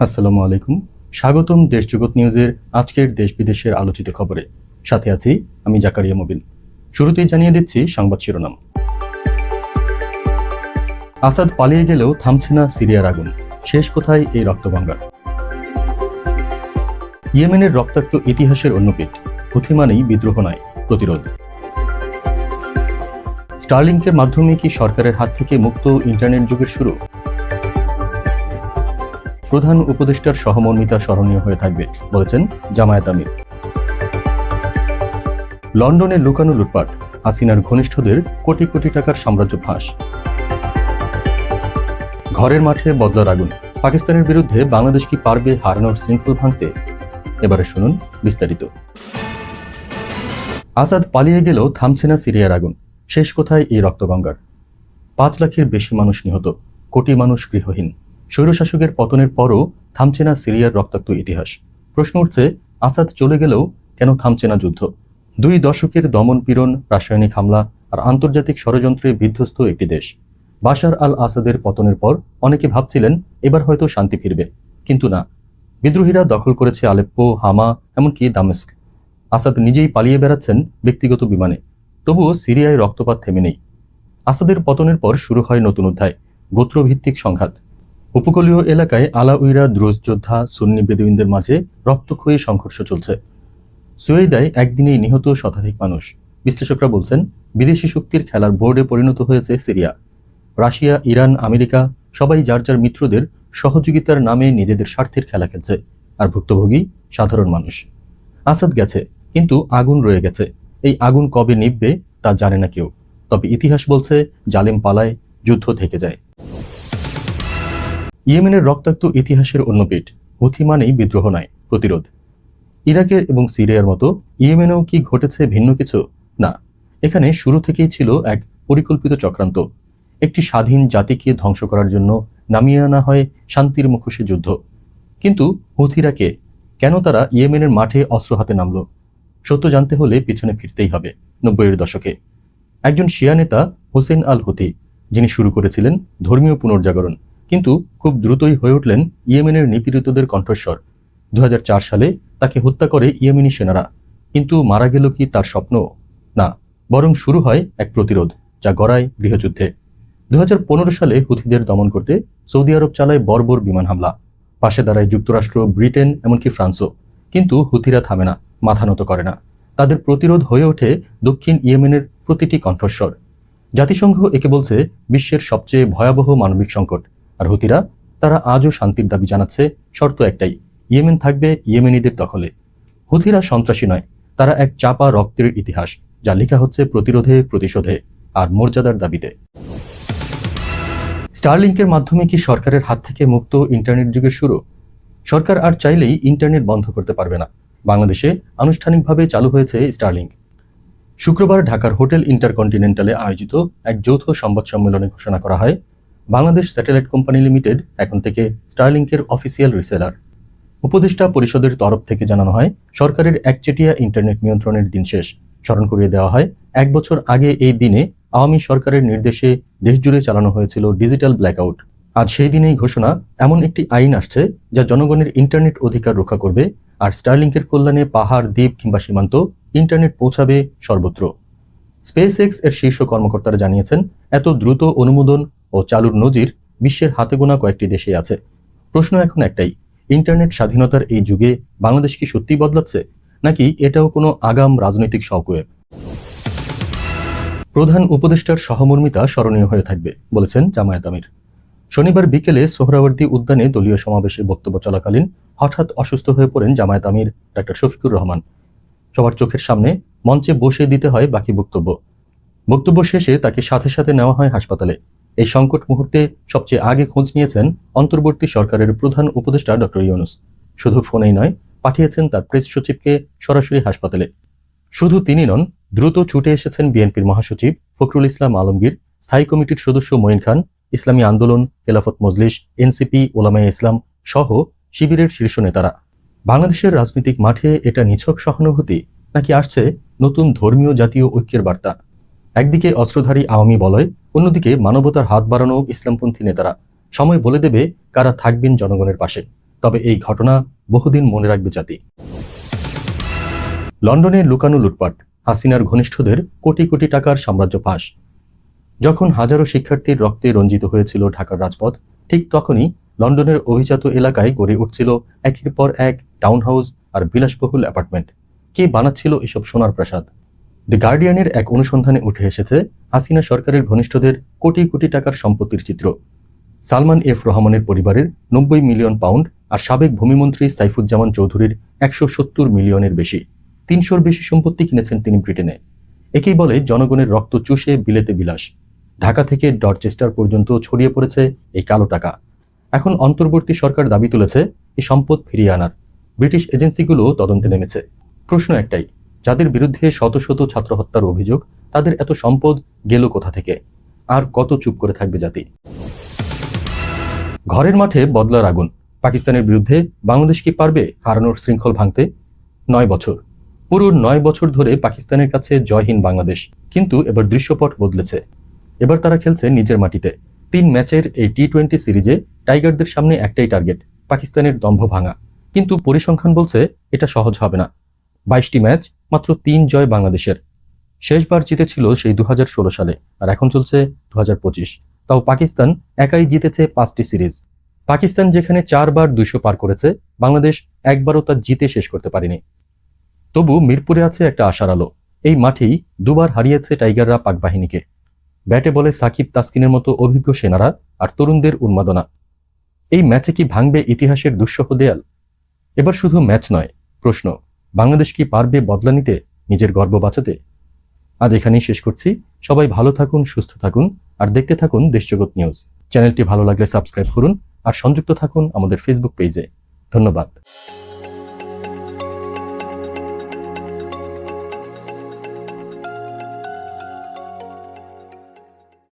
আসসালামু আলাইকুম। স্বাগতম দেশ নিউজের আজকের দেশ বিদেশের আলোচিত খবরে। সাথে আছি আমি জাকারিয়া মোবিল শুরুতেই জানিয়ে দিচ্ছি সংবাদ শিরোনাম। আসাদ পালিয়ে গেলেও থামছে না সিরিয়ার আগুন। শেষ কোথায় এই রক্তগঙ্গা ইয়েমেনের রক্তাক্ত ইতিহাসের অন্যপিঠ। হুথি মানেই বিদ্রোহ নয়, প্রতিরোধ। স্টারলিংকের মাধ্যমে কি সরকারের হাত থেকে মুক্ত ইন্টারনেট যুগের শুরু? প্রধান উপদেষ্টার সহমর্মিতা স্মরণীয় হয়ে থাকবে, বলেছেন জামায়াত আমির। লন্ডনে লুকানো লুটপাট, হাসিনার ঘনিষ্ঠদের কোটি কোটি টাকার সাম্রাজ্য ফাঁস। ঘরের মাঠে বদলার আগুন, পাকিস্তানের বিরুদ্ধে বাংলাদেশ কি পারবে হারানোর শৃঙ্খল ভাঙতে? এবারে শুনুন বিস্তারিত। আসাদ পালিয়ে গেলেও থামছে না সিরিয়ার আগুন, শেষ কোথায় এই রক্তগঙ্গার পাঁচ লাখের বেশি মানুষ নিহত, কোটি মানুষ গৃহহীন। স্বৈরশাসকের পতনের পরও থামছে না সিরিয়ার রক্তাক্ত ইতিহাস। প্রশ্ন উঠছে, আসাদ চলে গেলেও কেন থামছে না যুদ্ধ? দুই দশকের দমন পীড়ন, রাসায়নিক হামলা আর আন্তর্জাতিক ষড়যন্ত্রে বিধ্বস্ত একটি দেশ। বাশার আল আসাদের পতনের পর অনেকে ভাবছিলেন, এবার হয়তো শান্তি ফিরবে। কিন্তু না। বিদ্রোহীরা দখল করেছে আলেপ্পো, হামা, এমনকি দামেস্ক। আসাদ নিজেই পালিয়ে বেড়াচ্ছেন ব্যক্তিগত বিমানে। তবুও সিরিয়ায় রক্তপাত থেমে নেই। আসাদের পতনের পর শুরু হয় নতুন অধ্যায়, গোত্রভিত্তিক সংঘাত। উপকূলীয় এলাকায় আলাউইরা দ্রুজ যোদ্ধা সুন্নি বেদুইনদের মাঝে রক্তক্ষয়ী সংঘর্ষ চলছে। সুয়েদায় একদিনেই নিহত শতাধিক মানুষ। বিশ্লেষকরা বলছেন, বিদেশি শক্তির খেলার বোর্ডে পরিণত হয়েছে সিরিয়া। রাশিয়া, ইরান, আমেরিকা সবাই যার যার মিত্রদের সহযোগিতার নামে নিজেদের স্বার্থের খেলা খেলছে, আর ভুক্তভোগী সাধারণ মানুষ। আসাদ গেছে, কিন্তু আগুন রয়ে গেছে। এই আগুন কবে নিববে তা জানে না কেউ। তবে ইতিহাস বলছে, জালেম পালায়, যুদ্ধ থেকে যায়। ইয়েমেনের রক্তাক্ত ইতিহাসের অন্য পিঠ, হুথি মানেই বিদ্রোহ নয়, প্রতিরোধ। ইরাকের এবং সিরিয়ার মতো ইয়েমেনেও কি ঘটেছে ভিন্ন কিছু? না, এখানে শুরু থেকেই ছিল এক পরিকল্পিত চক্রান্ত। একটি স্বাধীন জাতিকে ধ্বংস করার জন্য নামিয়ে আনা হয় শান্তির মুখোশে যুদ্ধ। কিন্তু হুথিরা কে? কেন তারা ইয়েমেনের মাঠে অস্ত্র হাতে নামল? সত্য জানতে হলে পিছনে ফিরতেই হবে, নব্বইয়ের দশকে। একজন শিয়া নেতা হোসেন আল হুথি যিনি শুরু করেছিলেন ধর্মীয় পুনর্জাগরণ। কিন্তু খুব দ্রুতই হয়ে উঠলেন ইয়েমেনের নিপীড়িতদের কণ্ঠস্বর। দু হাজার চার সালে তাকে হত্যা করে ইয়েমেনি সেনারা। কিন্তু মারা গেল কি তার স্বপ্ন? না, বরং শুরু হয় এক প্রতিরোধ, যা গড়ায় গৃহযুদ্ধে। দু হাজার পনেরো সালে হুথিদের দমন করতে সৌদি আরব চালায় বর্বর বিমান হামলা। পাশে দাঁড়ায় যুক্তরাষ্ট্র, ব্রিটেন, এমনকি ফ্রান্সও। কিন্তু হুথিরা থামে না, মাথা নত করে না। তাদের প্রতিরোধ হয়ে ওঠে দক্ষিণ ইয়েমেনের প্রতিটি কণ্ঠস্বর। জাতিসংঘ একে বলছে বিশ্বের সবচেয়ে ভয়াবহ মানবিক সংকট। আর হুতিরা, তারা আজও শান্তির দাবি জানাচ্ছে, শর্ত একটাই, ইয়েমেন থাকবে ইয়েমেনিদের দখলে। হুথিরা সন্ত্রাসী নয়, তারা এক চাপা রক্তের ইতিহাস, যা লেখা হচ্ছে প্রতিরোধে, প্রতিশোধে, আর মর্যাদার দাবিতে। স্টারলিংকের মাধ্যমে কি সরকারের হাত থেকে মুক্ত ইন্টারনেট যুগের শুরু? সরকার আর চাইলেই ইন্টারনেট বন্ধ করতে পারবে না। বাংলাদেশে আনুষ্ঠানিকভাবে চালু হয়েছে স্টারলিংক। শুক্রবার ঢাকার হোটেল ইন্টারকন্টিনেন্টালে আয়োজিত এক যৌথ সংবাদ সম্মেলনে ঘোষণা করা হয় বাংলাদেশ স্যাটেলাইট কোম্পানি লিমিটেড, এখন থেকে স্টারলিংকের অফিসিয়াল রিসেলার। উপদেষ্টা পরিষদের তরফ থেকে জানানো হয়, সরকারের একচেটিয়া ইন্টারনেট নিয়ন্ত্রণের দিন শেষ। স্মরণ করিয়ে দেওয়া হয়, এক বছর আগে এই দিনে আওয়ামী সরকারের নির্দেশে দেশজুড়ে চালানো হয়েছিল ডিজিটাল ব্ল্যাকআউট। আজ সেই দিনেই ঘোষণা, এমন একটি আইন আসছে যা জনগণের ইন্টারনেট অধিকার রক্ষা করবে আর স্টারলিংকের কল্যাণে পাহাড়, দ্বীপ কিংবা সীমান্ত ইন্টারনেট পৌঁছাবে সর্বত্র। স্পেস এক্সের শীর্ষ কর্মকর্তারা জানিয়েছেন, এত দ্রুত অনুমোদন ও চালুর নজির বিশ্বের হাতে গোনা কয়েকটি দেশে আছে। প্রশ্ন এখন একটাই, ইন্টারনেট স্বাধীনতার এই যুগে বাংলাদেশ কি সত্যি বদলাচ্ছে, নাকি এটাও কোনো আগাম রাজনৈতিক শকওয়েভ প্রধান উপদেষ্টার সহমর্মিতা স্মরণীয় হয়ে থাকবে, বলেছেন জামায়াত আমির। শনিবার বিকেলে সোহরাওয়ার্দী উদ্যানে দলীয় সমাবেশে বক্তব্য চলাকালীন হঠাৎ অসুস্থ হয়ে পড়েন জামায়াত আমির ডাক্তার শফিকুর রহমান। সবার চোখের সামনে মঞ্চে বসে দিতে হয় বাকি বক্তব্য। বক্তব্য শেষে তাকে সাথে সাথে নেওয়া হয় হাসপাতালে। এই সংকট মুহূর্তে সবচেয়ে আগে খোঁজ নিয়েছেন অন্তর্বর্তী সরকারের প্রধান উপদেষ্টা ডক্টর ইউনুস। শুধু ফোনেই নয়, পাঠিয়েছেন তার প্রেস সচিবকে সরাসরি হাসপাতালে। শুধু তিনি নন, দ্রুত ছুটে এসেছেন বিএনপির মহাসচিব ফখরুল ইসলাম আলমগীর, স্থায়ী কমিটির সদস্য মঈন খান, ইসলামী আন্দোলন, খেলাফত মজলিস, এনসিপি, ওলামায়ে ইসলাম সহ শিবিরের শীর্ষ নেতারা। বাংলাদেশের রাজনৈতিক মাঠে এটা নিছক সহানুভূতি, নাকি আসছে নতুন ধর্মীয় জাতীয় ঐক্যের বার্তা? একদিকে অস্ত্রধারী আওয়ামী বলয়, অন্যদিকে মানবতার হাত বাড়ানো ইসলামপন্থী নেতারা। সময় বলে দেবে কারা থাকবেন জনগণের পাশে। তবে এই ঘটনা বহুদিন মনে রাখবে জাতি। লন্ডনে লুকানো লুটপাট, হাসিনার ঘনিষ্ঠদের কোটি কোটি টাকার সাম্রাজ্য ফাঁস। যখন হাজারো শিক্ষার্থীর রক্তে রঞ্জিত হয়েছিল ঢাকার রাজপথ, ঠিক তখনই লন্ডনের অভিজাত এলাকায় গড়ে উঠছিল একের পর এক টাউন হাউস আর বিলাসবহুল অ্যাপার্টমেন্ট কে বানাচ্ছিল এসব সোনার প্রাসাদ? দ্য গার্ডিয়ানের এক অনুসন্ধানে উঠে এসেছে হাসিনা সরকারের ঘনিষ্ঠদের কোটি কোটি টাকার সম্পত্তির চিত্র। সালমান এফ রহমানের পরিবারের নব্বই মিলিয়ন পাউন্ড আর সাবেক ভূমিমন্ত্রী সাইফুজ্জামান চৌধুরীর একশো সত্তর মিলিয়নের বেশি। তিনশোর বেশি সম্পত্তি কিনেছেন তিনি ব্রিটেনে। একেই বলে জনগণের রক্ত চুষে বিলেতে বিলাস। ঢাকা থেকে ডরচেস্টার পর্যন্ত ছড়িয়ে পড়েছে এই কালো টাকা। এখন অন্তর্বর্তী সরকার দাবি তুলেছে, এই সম্পদ ফিরিয়ে আনার। ব্রিটিশ এজেন্সিগুলো তদন্তে নেমেছে। প্রশ্ন একটাই যাদের বিরুদ্ধে শত শত ছাত্র হত্যার অভিযোগ, তাদের এত সম্পদ গেল কোথা থেকে? আর কত চুপ করে থাকবে জাতি? ঘরের মাঠে বদলার আগুন। পাকিস্তানের বিরুদ্ধে বাংলাদেশ কি পারবে হারানোর শৃঙ্খল ভাঙতে? নয় বছর। পুরো নয় বছর ধরে পাকিস্তানের কাছে জয়হীন বাংলাদেশ, কিন্তু এবার দৃশ্যপট বদলেছে। এবার তারা খেলছে নিজের মাটিতে। তিন ম্যাচের এই টি টোয়েন্টি সিরিজে টাইগারদের সামনে একটাই টার্গেট, পাকিস্তানের দম্ভ ভাঙা। কিন্তু পরিসংখ্যান বলছে এটা সহজ হবে না। বাইশটি ম্যাচ, মাত্র তিন জয় বাংলাদেশের। শেষবার জিতেছিল সেই দু হাজার ষোলো সালে, আর এখন চলছে দু হাজার পঁচিশ। তাও পাকিস্তান একাই জিতেছে পাঁচটি সিরিজ। পাকিস্তান যেখানে চারবার দুইশো পার করেছে, বাংলাদেশ একবারও তা জিতে শেষ করতে পারেনি। তবু মিরপুরে আছে একটা আশার আলো। এই মাঠেই দুবার হারিয়েছে টাইগাররা পাক বাহিনীকে ব্যাটে বলে সাকিব তাসকিনের মতো অভিজ্ঞ সেনারা আর তরুণদের উন্মাদনা। এই ম্যাচে কি ভাঙবে ইতিহাসের দুঃসহ দেয়াল? এবার শুধু ম্যাচ নয়, প্রশ্ন। বাংলাদেশ কি পারবে বদলা নিতে নিজের গর্ব বাঁচাতে? আজ এখানেই শেষ করছি। সবাই ভালো থাকুন, সুস্থ থাকুন, আর দেখতে থাকুন দেশজগৎ নিউজ। চ্যানেলটি ভালো লাগলে সাবস্ক্রাইব করুন, আর সংযুক্ত থাকুন আমাদের ফেসবুক পেজে ধন্যবাদ।